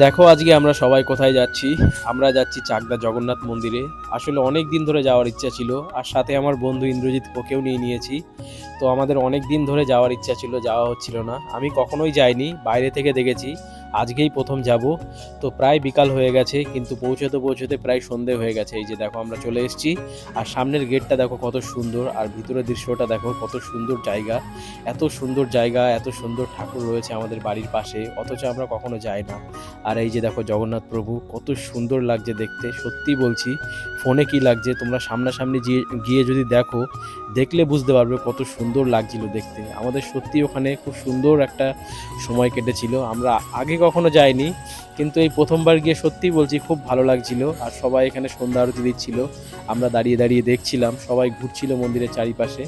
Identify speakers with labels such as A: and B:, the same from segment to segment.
A: দেখো আজকে আমরা সবাই কোথায় যাচ্ছি। আমরা যাচ্ছি চাকদা জগন্নাথ মন্দিরে। আসলে অনেক দিন ধরে যাওয়ার ইচ্ছা ছিল, আর সাথে আমার বন্ধু ইন্দ্রজিৎ ওকেও নিয়ে নিয়েছি। তো আমাদের অনেক দিন ধরে যাওয়ার ইচ্ছা ছিল, যাওয়া হচ্ছিল না। আমি কখনোই যাইনি, বাইরে থেকে দেখেছি। আজকেই প্রথম যাব। তো প্রায় বিকাল হয়ে গেছে, কিন্তু পৌঁছতে পৌঁছতে প্রায় সন্ধে হয়ে গেছে। এই যে দেখো আমরা চলে এসেছি, আর সামনের গেটটা দেখো কত সুন্দর, আর ভিতরের দৃশ্যটা দেখো কত সুন্দর জায়গা। এত সুন্দর জায়গা, এত সুন্দর ঠাকুর রয়েছে আমাদের বাড়ির পাশে, অথচ আমরা কখনো যাই না। আর এই যে দেখো জগন্নাথ প্রভু, কত সুন্দর লাগছে দেখতে, সত্যি বলছি। ফোনে কি লাগছে, তোমরা সামনাসামনি গিয়ে গিয়ে যদি দেখো, দেখলে বুঝতে পারবে কত সুন্দর লাগছিল দেখতে। আমাদের সত্যি ওখানে খুব সুন্দর একটা সময় কেটেছিল। আমরা আগে কখনো যাইনি কিন্তু এই প্রথমবার গিয়ে সত্যি বলছি খুব ভালো লাগছিল আর সবাই এখানে সন্ধ্যা আরতি দিচ্ছিল। আমরা দাঁড়িয়ে দাঁড়িয়ে দেখছিলাম, সবাই ঘুরছিল মন্দিরের চারিপাশে।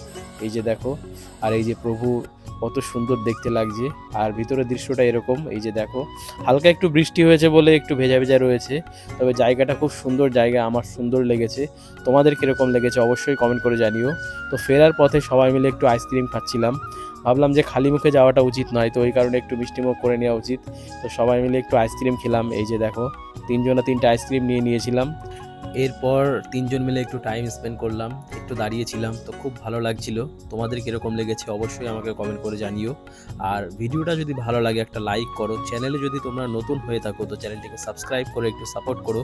A: এই যে দেখো, আর এই যে প্রভু কত সুন্দর দেখতে লাগছে। আর ভিতরের দৃশ্যটা এরকম, এই যে দেখো, হালকা একটু বৃষ্টি হয়েছে বলে একটু ভেজা ভেজা রয়েছে, তবে জায়গাটা খুব সুন্দর জায়গা, আমার সুন্দর লেগেছে। তোমাদের কীরকম লেগেছে অবশ্যই কমেন্ট করে জানিও। তো ফেরার পথে সবাই মিলে একটু আইসক্রিম খাচ্ছিলাম। ভাবলাম যে খালি মুখে যাওয়াটা উচিত নয়, তো ওই কারণে একটু মিষ্টিমুখ করে নেওয়া উচিত। তো সবাই মিলে একটু আইসক্রিম খেলাম, এই যে দেখো, তিনজনা তিনটা আইসক্রিম নিয়ে নিয়েছিলাম। এরপর তিনজন মিলে একটু টাইম স্পেন্ড করলাম, একটু দাঁড়িয়েছিলাম, তো খুব ভালো লাগছিল। তোমাদের কীরকম লেগেছে অবশ্যই আমাকে কমেন্ট করে জানিও। আর ভিডিওটা যদি ভালো লাগে একটা লাইক করো চ্যানেলে যদি তোমরা নতুন হয়ে থাকো, তো চ্যানেলটিকে সাবস্ক্রাইব করে একটু সাপোর্ট করো।